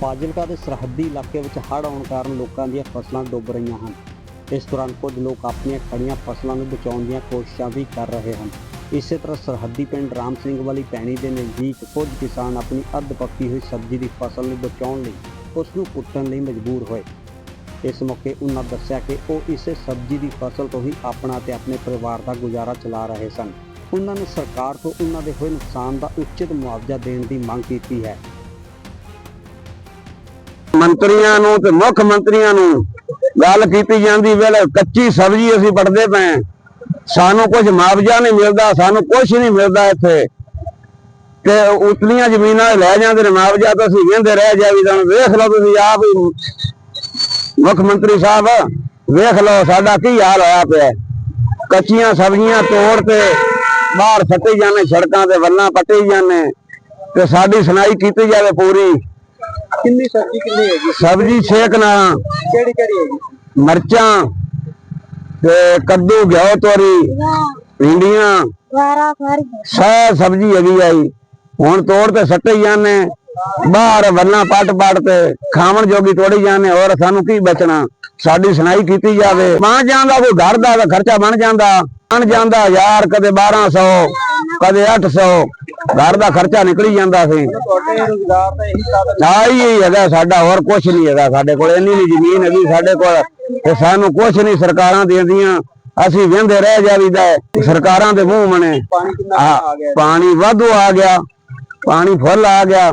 ਫਾਜ਼ਿਲਕਾ ਦੇ ਸਰਹੱਦੀ ਇਲਾਕੇ ਵਿੱਚ ਹੜ੍ਹ ਆਉਣ ਕਾਰਨ ਲੋਕਾਂ ਦੀਆਂ ਫਸਲਾਂ ਡੁੱਬ ਰਹੀਆਂ ਹਨ। ਇਸ ਦੌਰਾਨ ਕੁਝ ਲੋਕ ਆਪਣੀਆਂ ਖੜੀਆਂ ਫਸਲਾਂ ਨੂੰ ਬਚਾਉਣ ਦੀਆਂ ਕੋਸ਼ਿਸ਼ਾਂ ਵੀ ਕਰ ਰਹੇ ਹਨ। ਇਸੇ ਤਰ੍ਹਾਂ ਸਰਹੱਦੀ ਪਿੰਡ ਰਾਮ ਸਿੰਘ ਵਾਲੀ ਪੈਣੀ ਦੇ ਨਜ਼ਦੀਕ ਕੁਝ ਕਿਸਾਨ ਆਪਣੀ ਅੱਧ ਪੱਕੀ ਹੋਈ ਸਬਜ਼ੀ ਦੀ ਫਸਲ ਨੂੰ ਬਚਾਉਣ ਲਈ ਉਸ ਨੂੰ ਪੁੱਟਣ ਲਈ ਮਜਬੂਰ ਹੋਏ। ਇਸ ਮੌਕੇ ਉਹਨਾਂ ਦੱਸਿਆ ਕਿ ਉਹ ਇਸੇ ਸਬਜ਼ੀ ਦੀ ਫਸਲ ਤੋਂ ਹੀ ਆਪਣਾ ਤੇ ਆਪਣੇ ਪਰਿਵਾਰ ਦਾ ਗੁਜ਼ਾਰਾ ਚਲਾ ਰਹੇ ਸਨ। ਉਹਨਾਂ ਨੇ ਸਰਕਾਰ ਤੋਂ ਉਹਨਾਂ ਦੇ ਹੋਏ ਨੁਕਸਾਨ ਦਾ ਉਚਿਤ ਮੁਆਵਜ਼ਾ ਦੇਣ ਦੀ ਮੰਗ ਕੀਤੀ ਹੈ। ਮੰਤਰੀਆਂ ਨੂੰ ਤੇ ਮੁੱਖ ਮੰਤਰੀਆਂ ਨੂੰ ਗੱਲ ਕੀਤੀ ਜਾਂਦੀ ਵੇਲੇ ਕੱਚੀ ਸਬਜ਼ੀ ਅਸੀਂ ਪੜਦੇ ਪਏ ਸਾਨੂੰ ਕੁਝ ਮੁਆਵਜ਼ਾ ਨਹੀਂ ਮਿਲਦਾ, ਸਾਨੂੰ ਕੁਝ ਨਹੀਂ ਮਿਲਦਾ ਇੱਥੇ। ਤੇ ਉਤਲੀਆਂ ਜ਼ਮੀਨਾਂ ਲੈ ਜਾਂਦੇ ਨੇ, ਮੁਆਵਜ਼ਾ ਤਾਂ ਅਸੀਂ ਕਹਿੰਦੇ ਰਹਿ ਜਾਵੀ ਤਾਂ ਵੇਖ ਲਓ ਤੁਸੀਂ ਆਪ ਮੁੱਖ ਮੰਤਰੀ ਸਾਹਿਬ, ਵੇਖ ਲਓ ਸਾਡਾ ਕੀ ਹਾਲ ਹੋਇਆ ਪਿਆ। ਕੱਚੀਆਂ ਸਬਜ਼ੀਆਂ ਤੋੜ ਤੇ ਬਾਹਰ ਸੱਟੀ ਜਾਂਦੇ, ਸੜਕਾਂ ਤੇ ਵੱਲਾਂ ਪੱਟੀ ਜਾਂਦੇ। ਤੇ ਸਾਡੀ ਸੁਣਾਈ ਕੀਤੀ ਜਾਵੇ ਪੂਰੀ। ਕਿੰਨੀ ਸਬਜ਼ੀ ਕਿੰਨੀ ਹੈਗੀ? ਸਬਜ਼ੀ ਛੇਕ ਨਾ ਕਿਹੜੀ ਕਿਹੜੀ ਹੈਗੀ? ਮਰਚਾਂ ਤੇ ਕੱਦੂ ਘਿਓ ਤੋਰੀ ਭਿੰਡੀਆਂ। ਫਰ ਸਭ ਸਬਜ਼ੀ ਹੈਗੀ ਆਈ ਹੁਣ ਤੋੜ ਤੇ ਸੱਟੇ ਹੀ ਜਾਂਦੇ। ਬਾਹਰ ਵੱਲਾਂ ਪੱਟ ਪੱਟ ਤੇ ਖਾਵਣ ਜੋਗੀ ਤੋੜੀ ਜਾਂਦੇ, ਹੋਰ ਸਾਨੂੰ ਕੀ ਬਚਣਾ? ਸਾਡੀ ਸੁਣਾਈ ਕੀਤੀ ਜਾਵੇ। ਬਣ ਜਾਂਦਾ ਕੋਈ ਘਰ ਦਾ ਖਰਚਾ ਬਣ ਜਾਂਦਾ। ਬਣ ਜਾਂਦਾ ਹਜ਼ਾਰ, ਕਦੇ 1200 ਕਦੇ 800 ਘਰ ਦਾ ਖਰਚਾ ਨਿਕਲੀ ਜਾਂਦਾ ਸੀ। ਤੁਹਾਡੇ ਹੀ ਹੈਗਾ ਸਾਡਾ, ਹੋਰ ਕੁਝ ਨਹੀਂ ਹੈਗਾ ਸਾਡੇ ਕੋਲ। ਇੰਨੀ ਨਹੀਂ ਜ਼ਮੀਨ ਹੈਗੀ ਸਾਡੇ ਕੋਲ। ਤੇ ਸਾਨੂੰ ਕੁਝ ਨਹੀਂ ਸਰਕਾਰਾਂ ਦਿੰਦੀਆਂ। ਅਸੀਂ ਵਹਿੰਦੇ ਰਹਿ ਜਾਵੀਦਾ ਸਰਕਾਰਾਂ ਦੇ ਮੂੰਹ ਮਨੇ ਪਾਣੀ ਵਾਧੂ ਆ ਗਿਆ। ਪਾਣੀ ਫੁੱਲ ਆ ਗਿਆ।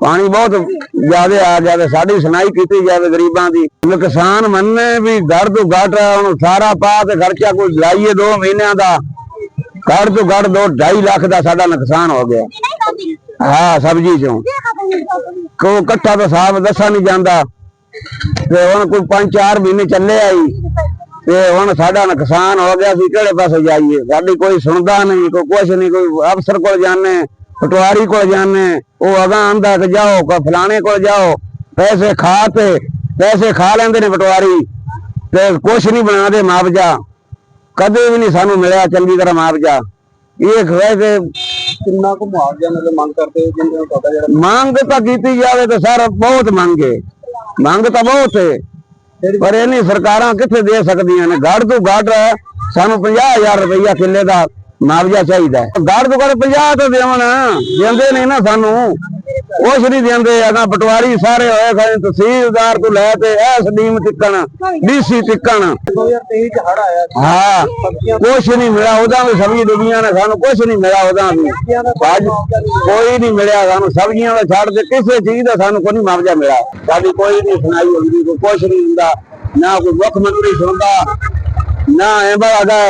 ਪਾਣੀ ਬਹੁਤ ਜ਼ਿਆਦਾ ਆ ਗਿਆ ਤੇ ਸਾਡੀ ਸੁਣਾਈ ਕੀਤੀ ਜਾਵੇ ਗਰੀਬਾਂ ਦੀ। ਨੁਕਸਾਨ ਮੰਨੇ ਵੀ ਘਰ ਤੋਂ ਘੱਟ ਹੁਣ ਸਾਰਾ ਪਾ ਤੇ ਖਰਚਾ ਕੋਈ ਲਾਈਏ 2 ਮਹੀਨਿਆਂ ਦਾ। ਘੱਟ ਤੋਂ ਘੱਟ 2 2.5 ਲੱਖ ਦਾ ਸਾਡਾ ਨੁਕਸਾਨ ਹੋ ਗਿਆ। ਹਾਂ, ਸਬਜ਼ੀ ਚੋਂ। ਕੋ ਇਕੱਠਾ ਤਾਂ ਸਾਹਬ ਦੱਸਾ ਨਹੀਂ ਜਾਂਦਾ। ਤੇ ਹੁਣ ਕੋਈ 5-4 ਮਹੀਨੇ ਚੱਲੇ ਆਈ। ਤੇ ਹੁਣ ਸਾਡਾ ਨੁਕਸਾਨ ਹੋ ਗਿਆ ਸੀ ਕਿਹੜੇ ਪਾਸੇ ਜਾਈਏ? ਸਾਡੀ ਕੋਈ ਸੁਣਦਾ ਨਹੀਂ, ਕੋਈ ਕੁਛ ਨਹੀਂ, ਕੋਈ ਅਫਸਰ ਕੋਲ ਜਾਣੇ ਪਟਵਾਰੀ ਕੋਲ ਜਾਣੇ ਉਹ ਅਗਾ ਆਂਦਾ ਕਿ ਜਾਓ ਕੋ ਫਲਾਣੇ ਕੋਲ ਜਾਓ ਪੈਸੇ ਖਾ ਤੇ ਪੈਸੇ ਖਾ ਲੈਂਦੇ ਨੇ ਪਟਵਾਰੀ ਤੇ ਕੁਛ ਨਹੀਂ ਬਣਾਦੇ ਮੁਆਵਜ਼ਾ। ਕਦੇ ਵੀ ਨਹੀਂ ਸਾਨੂੰ ਮਿਲਿਆ ਚੰਗੀ ਤਰ੍ਹਾਂ ਮੁਆਵਜ਼ਾ। ਇਹ ਖਵੇ ਕਿੰਨਾ ਕੁ ਮੁਆਵਜ਼ਾ ਮਤਲਬ ਮੰਗ ਕਰਦੇ ਹੋ ਜਿੰਦੇ ਤੁਹਾਡਾ ਜਿਹੜਾ ਮੰਗ ਤਾਂ ਕੀਤੀ ਜਾਵੇ ਤਾਂ ਸਰ ਬਹੁਤ ਮੰਗੇ ਮੰਗ ਤਾਂ ਬਹੁਤ ਹੈ ਪਰ ਇਹ ਨਹੀਂ ਸਰਕਾਰਾਂ ਕਿੱਥੇ ਦੇ ਸਕਦੀਆਂ ਨੇ? ਗੜ ਤੋਂ ਗੜ ਸਾਨੂੰ 50000 ਰੁਪਈਆ ਕਿੱਲੇ ਦਾ ਮੁਆਵਜ਼ਾ ਚਾਹੀਦਾ ਹੈ। ਗੜ ਤੋਂ ਗੜ 50 ਤਾਂ ਦੇਵਣ, ਦਿੰਦੇ ਨਹੀਂ ਨਾ ਸਾਨੂੰ। ਕੁਛ ਨਹੀਂ ਦਿੰਦੇ ਅਗਾ ਪਟਵਾਰੀ ਸਾਰੇ ਹੋਏ ਖੜੇ, ਤਹਿਸੀਲਦਾਰ ਤੋਂ ਲੈ ਤੇ ਐਸਡੀਐਮ ਤਿੱਕਣ, ਡੀਸੀ ਤਿੱਕਣ। 2023 ਚ ਹੜ ਆਇਆ ਹਾਂ, ਕੁਛ ਨਹੀਂ ਮਿਲਿਆ, ਉਹਦਾ ਵੀ ਸਬਜ਼ੀ ਡੁੱਬੀਆਂ ਨੇ, ਸਾਨੂੰ ਕੁਛ ਨਹੀਂ ਮਿਲਿਆ ਉਹਦਾ ਵੀ। ਅੱਜ ਕੋਈ ਨਹੀਂ ਮਿਲਿਆ, ਸਾਨੂੰ ਸਬਜ਼ੀਆਂ ਦਾ ਛੱਡ ਦੇ ਕਿਸੇ ਚੀਜ਼ ਦਾ ਸਾਨੂੰ ਕੋਈ ਨਹੀਂ ਮੁਆਵਜ਼ਾ ਮਿਲਿਆ। ਸਾਡੀ ਕੋਈ ਨਹੀਂ ਸੁਣਾਈ ਹੁੰਦੀ, ਕੋਈ ਕੁਛ ਨਹੀਂ ਹੁੰਦਾ, ਨਾ ਕੋਈ ਮੁੱਖ ਮੰਤਰੀ ਸੁਣਦਾ, ਨਾ ਐਂਬਾ ਹੈਗਾ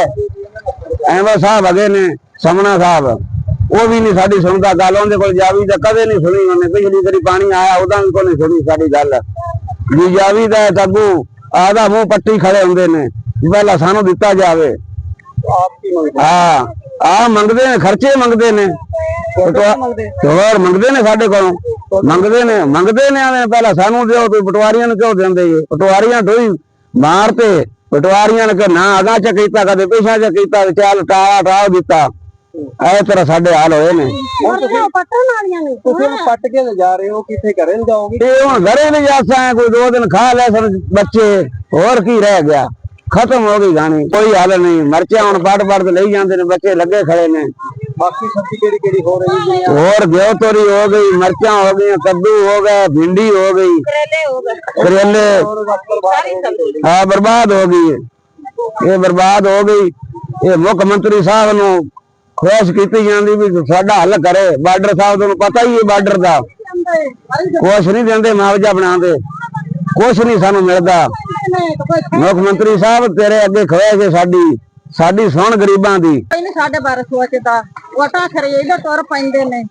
ਐਂਬਾ ਸਾਹਿਬ ਹੈਗੇ ਨੇ ਸਮਣਾ ਸਾਹਿਬ। ਉਹ ਵੀ ਨਹੀਂ ਸਾਡੀ ਸੁਣਦਾ ਗੱਲ ਉਹਦੇ ਕੋਲ ਜਾਵੀ ਤਾਂ ਕਦੇ ਨਹੀਂ ਸੁਣੀ ਉਹਨੇ। ਪਿਛਲੀ ਵਾਰੀ ਪਾਣੀ ਆਇਆ ਉਹਦਾ ਵੀ ਕੋਈ ਨਹੀਂ ਸੁਣੀ ਸਾਡੀ ਗੱਲ। ਜੀ ਜਾਵੀ ਦਾ ਤੱਬੂ ਆਦਾ ਮੂੰਹ ਪੱਟੀ ਖੜੇ ਹੁੰਦੇ ਨੇ ਪਹਿਲਾਂ ਸਾਨੂੰ ਦਿੱਤਾ ਜਾਵੇ। ਆਪ ਕੀ ਮੰਗਦੇ? ਹਾਂ ਆ ਮੰਗਦੇ ਨੇ ਖਰਚੇ ਮੰਗਦੇ ਨੇ। ਤੇ ਹੋਰ ਮੰਗਦੇ ਨੇ ਸਾਡੇ ਕੋਲੋਂ। ਮੰਗਦੇ ਨੇ ਮੰਗਦੇ ਨੇ ਆਵੇਂ ਪਹਿਲਾਂ ਸਾਨੂੰ ਦਿਓ ਤੁਸੀਂ ਪਟਵਾਰੀਆਂ ਨੂੰ ਕਿਉਂ ਦਿੰਦੇ ਜੀ ਪਟਵਾਰੀਆਂ ਢੋਈ ਮਾਰ ਤੇ ਪਟਵਾਰੀਆਂ ਨੇ ਕਿ ਨਾ ਅਗਾ ਚ ਕੀਤਾ ਕਦੇ ਪਿਛਾ ਚ ਕੀਤਾ ਚੱਲ ਟਾਲਾ ਟਾਲ ਦਿੱਤਾ। ਐ ਤਰ੍ਹਾਂ ਸਾਡੇ ਹਾਲ ਹੋਏ ਨੇ। ਤੁਸੀਂ ਪੱਟ ਕੇ ਲਿਜਾ ਰਹੇ ਹੋ ਕਿੱਥੇ ਘਰੇ ਨੂੰ ਜਾਓਗੇ? ਤੇ ਹੁਣ ਘਰੇ ਨਹੀਂ ਜਾ ਸਾਂ ਕੋਈ ਦੋ ਦਿਨ ਖਾ ਲੈ ਸਨ ਬੱਚੇ ਹੋਰ ਕੀ ਰਹਿ ਗਿਆ। ਖਤਮ ਹੋ ਗਈ ਗਾਣੀ ਕੋਈ ਹੱਲ ਨਹੀਂ। ਮਰਚਾਂ ਹੁਣ ਪੜ ਪੜ ਲਈ ਜਾਂਦੇ ਨੇ ਬੱਚੇ ਲੱਗੇ ਖੜੇ ਨੇ। ਬਾਕੀ ਸਬਜ਼ੀ ਕਿਹੜੀ ਕਿਹੜੀ ਹੋ ਰਹੀ ਹੈ ਹੋਰ ਗਿਓ ਤੋਰੀ ਹੋ ਗਈ ਮਿਰਚਾਂ ਹੋ ਗਈਆਂ ਕੱਦੂ ਹੋ ਗਏ ਭਿੰਡੀ ਹੋ ਗਈ। ਕਰੇਲੇ ਹੋ ਗਏ। ਕਰੇਲੇ। ਹੋਰ ਬਾਕੀ ਸਾਰੀ ਸਬਜ਼ੀ ਆ ਬਰਬਾਦ ਹੋ ਗਈ। ਇਹ ਬਰਬਾਦ ਹੋ ਗਈ। ਇਹ ਮੁੱਖ ਮੰਤਰੀ ਸਾਹਿਬ ਨੂੰ ਖੁਆਇਸ਼ ਕੀਤੀ ਜਾਂਦੀ ਵੀ ਸਾਡਾ ਹੱਲ ਕਰੇ। ਬਾਰਡਰ ਸਾਹਿਬ ਤੁਹਾਨੂੰ ਪਤਾ ਹੀ ਹੈ ਬਾਰਡਰ ਦਾ। ਕੁਛ ਨਹੀਂ ਦਿੰਦੇ ਮੁਆਵਜ਼ਾ ਬਣਾਉਂਦੇ। ਕੁਛ ਨਹੀਂ ਸਾਨੂੰ ਮਿਲਦਾ। ਮੁੱਖ ਮੰਤਰੀ ਸਾਹਿਬ ਤੇਰੇ ਅੱਗੇ ਖੁਆਇਸ਼ ਹੈ ਸਾਡੀ। ਸਾਡੀ ਸੁਣ ਗਰੀਬਾਂ ਦੀ। ਇਹਨੇ ਸਾਡੇ ਬਾਰੇ ਸੋਚਦਾ। ਵਟਾ ਖਰੇ ਇਹਦੇ ਤੁਰ ਪੈਂਦੇ ਨੇ।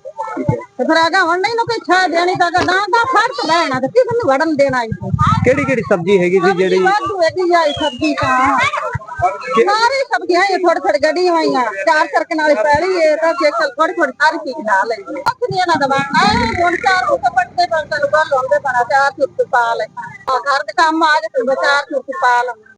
ਤੇ ਫਿਰ ਆਗਾ ਹੁਣ ਨਹੀਂ ਨੂੰ ਕੋਈ ਛਾ ਦੇਣੀ ਤਾਂ ਨਾ ਦਾ ਫ਼ਰਕ ਲੈਣਾ ਤੇ ਕਿਸੇ ਨੂੰ ਵੜਨ ਦੇਣਾ ਇੱਥੇ ਕਿਹੜੀ ਕਿਹੜੀ ਸਬਜ਼ੀ ਹੈਗੀ ਸੀ ਜਿਹੜੀ? ਵਾਧੂ ਹੈਗੀ ਆਈ ਸਬਜ਼ੀ ਤਾਂ। ਸਾਰੀ ਸਬਜ਼ੀਆਂ ਇਹ ਥੋੜੇ ਥੋੜੇ ਗੱਡੀਆਂ ਆਈਆਂ ਚਾਰ ਸਰਕ ਨਾਲ ਪੈਲੀ ਇਹ ਤਾਂ ਜੇ ਚਲ ਥੋੜੀ ਥੋੜੀ ਸਾਰੀ ਚੀਜ਼ ਲਾ ਲੈਂਦੇ ਕੁਛ ਨਹੀਂ ਇਹਨਾਂ ਦਾ ਬਣਨਾ। ਇਹ ਹੁਣ ਚਾਰ ਰੁਪਏ ਪੱਟਦੇ ਪਰ ਤੈਨੂੰ ਗੱਲ ਹੁੰਦੇ ਬਣਾ ਚਾਰ ਚੁੱਪ ਪਾ ਲੈ ਘਰ ਦੇ ਕੰਮ ਆ ਜੇ ਤੂੰ ਚਾਰ ਚੁੱਪ ਪਾ ਲੈ